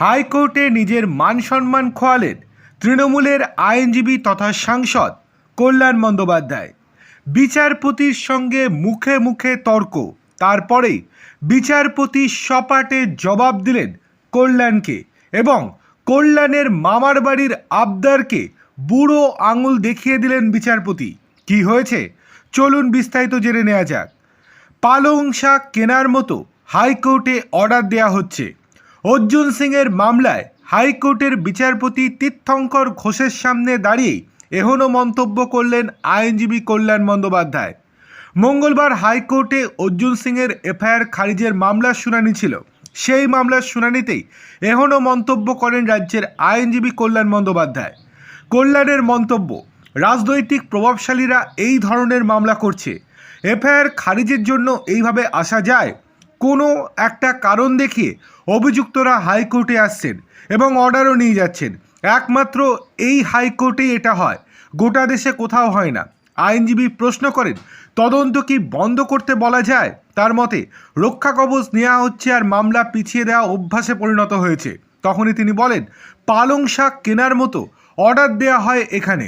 হাইকোর্টে নিজের মান সম্মান খোয়ালেন তৃণমূলের আইনজীবী তথা সাংসদ কল্যাণ বন্দ্যোপাধ্যায়। বিচারপতির সঙ্গে মুখে মুখে তর্ক, তারপরেই বিচারপতি সপাটে জবাব দিলেন কল্যাণকে এবং কল্যাণের মামার বাড়ির আবদারকে বুড়ো আঙুল দেখিয়ে দিলেন বিচারপতি। কি হয়েছে? চলুন বিস্তারিত জেনে নেওয়া যাক। পালং শাক কেনার মতো হাইকোর্টে অর্ডার দেওয়া হচ্ছে। অর্জুন সিংয়ের মামলায় হাইকোর্টের বিচারপতি তীর্থঙ্কর ঘোষের সামনে দাঁড়িয়ে এহনো মন্তব্য করলেন আইনজীবী কল্যাণ বন্দ্যোপাধ্যায়। মঙ্গলবার হাইকোর্টে অর্জুন সিংয়ের এফআইআর খারিজের মামলার শুনানি ছিল। সেই মামলার শুনানিতেই এহনো মন্তব্য করেন রাজ্যের আইনজীবী কল্যাণ বন্দ্যোপাধ্যায়। কল্যাণের মন্তব্য, রাজনৈতিক প্রভাবশালীরা এই ধরনের মামলা করছে। এফআইআর খারিজের জন্য এইভাবে আসা যায় কোনো একটা কারণ দেখিয়ে অভিযুক্তরা হাইকোর্টে আসছেন এবং অর্ডারও নিয়ে যাচ্ছেন। একমাত্র এই হাইকোর্টেই এটা হয়। গোটা দেশে কোথাও হয় না। আইনজীবী প্রশ্ন করেন, তদন্ত কি বন্ধ করতে বলা যায়? তার মতে, রক্ষা কবচ নেওয়া হচ্ছে আর মামলা পিছিয়ে দেওয়া অভ্যাসে পরিণত হয়েছে। তখনই তিনি বলেন, পালং শাক কেনার মতো অর্ডার দেওয়া হয় এখানে।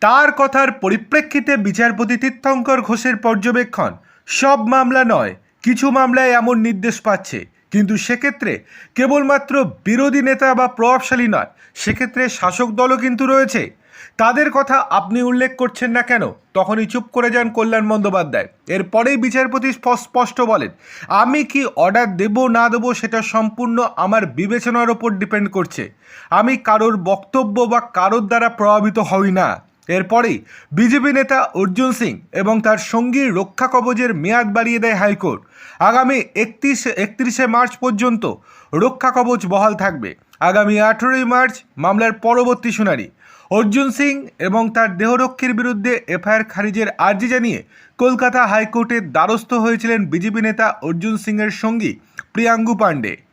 তার কথার পরিপ্রেক্ষিতে বিচারপতি তীর্থঙ্কর ঘোষের পর্যবেক্ষণ, সব মামলা নয়। কিছু মামলায় এমন নির্দেশ পাচ্ছে। কিন্তু সেক্ষেত্রে কেবলমাত্র বিরোধী নেতা বা প্রভাবশালী নয়, সেক্ষেত্রে শাসক দলও কিন্তু রয়েছে। তাদের কথা আপনি উল্লেখ করছেন না কেন? তখনই চুপ করে যান কল্যাণ বন্দ্যোপাধ্যায়। এরপরেই বিচারপতি স্প- স্পষ্ট বলেন, আমি কি অর্ডার দেব, না দেবো, সেটা সম্পূর্ণ আমার বিবেচনার ওপর ডিপেন্ড করছে। আমি কারোর বক্তব্য বা কারোর দ্বারা প্রভাবিত হই না। এরপরেই বিজেপি নেতা অর্জুন সিং এবং তার সঙ্গীর রক্ষা কবচের মেয়াদ বাড়িয়ে দেয় হাইকোর্ট। আগামী একত্রিশ, একত্রিশে মার্চ পর্যন্ত রক্ষা কবচ বহাল থাকবে। আগামী আঠেরোই মার্চ মামলার পরবর্তী শুনানি। অর্জুন সিং এবং তার দেহরক্ষীর বিরুদ্ধে এফআইআর খারিজের আর্জি জানিয়ে কলকাতা হাইকোর্টের দ্বারস্থ হয়েছিলেন বিজেপি নেতা অর্জুন সিংয়ের সঙ্গী প্রিয়াঙ্গু পাণ্ডে।